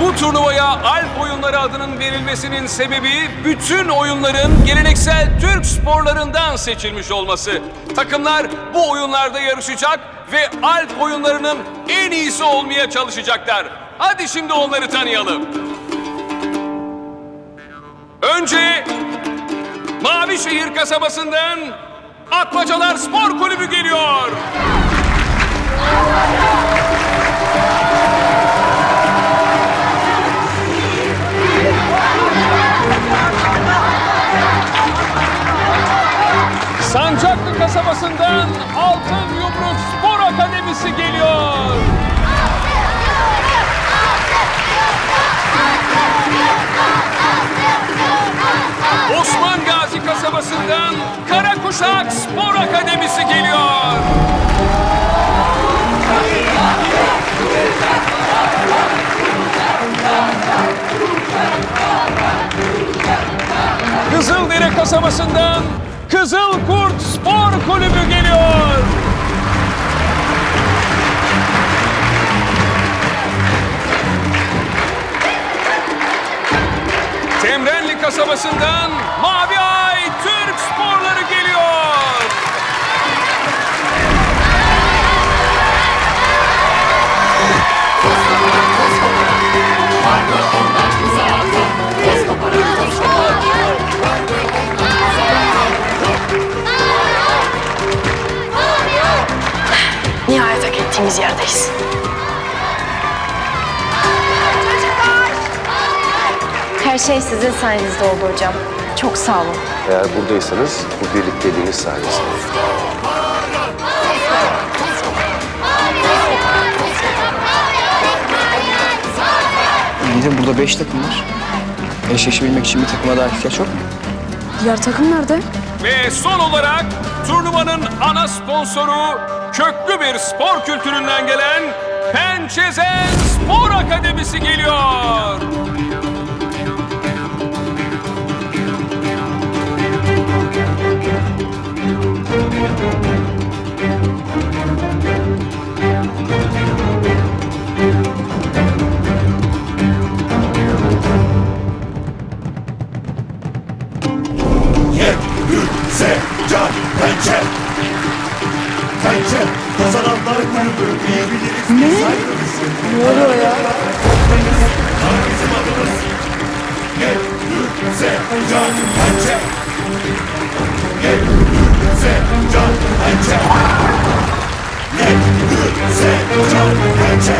Bu turnuvaya Alp oyunları adının verilmesinin sebebi bütün oyunların geleneksel Türk sporlarından seçilmiş olması. Takımlar bu oyunlarda yarışacak ve Alp oyunlarının en iyisi olmaya çalışacaklar. Hadi şimdi onları tanıyalım. Önce Mavişehir kasabasından Atmacalar Spor Kulübü geliyor. Sancaklı Karakuşak Spor Akademisi geliyor. Kızıldere kasabasından Kızıl Kurt Spor Kulübü geliyor. Temrenli kasabasından Ettiğimiz yerdeyiz. Her şey sizin sayenizde oldu hocam. Çok sağ olun. Eğer buradaysanız bu birlikteliğiniz sayesinde. İyi de burada beş takım var. Eşleşebilmek için bir takıma daha ihtiyaç yok mu? Diğer takım nerede? Ve son olarak turnuvanın ana sponsoru köklü bir spor kültüründen gelen Pençezen Spor Akademisi geliyor. Ye, gül, se, can, pençe. Pençe, kazananlar kulübü. İyi biliriz biz ayrılırız. Ne oluyor ya? Kara bizim adımız. Ye, gül, se, can, pençe. Ye, gül, se, can, pençe. Ye, gül, se, can, pençe.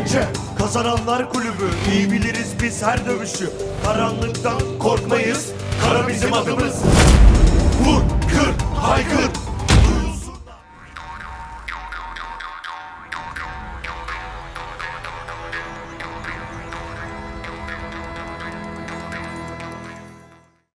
Pençe kazananlar kulübü. İyi biliriz biz her dövüşü. Karanlıktan korkmayız. Kara bizim adımız. Vur, kır, haykır